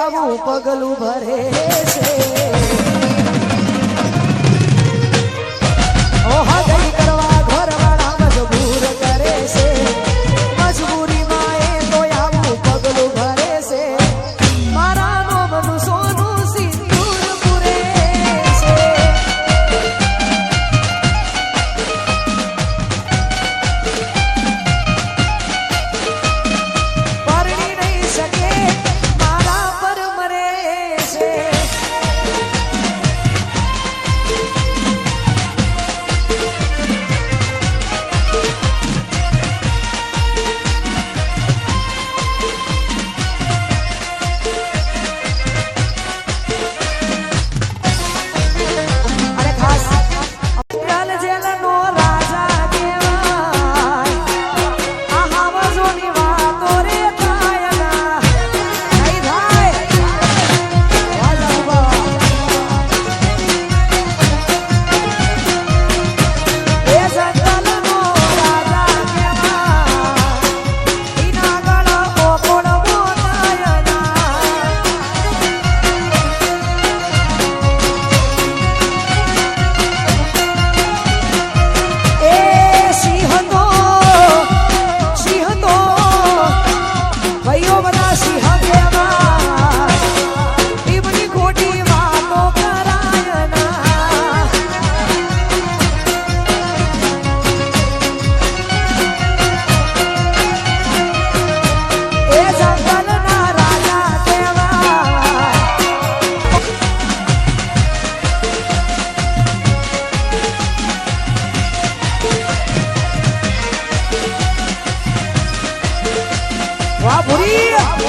આવું પગલું ભરે છે. વાહ ભૂરી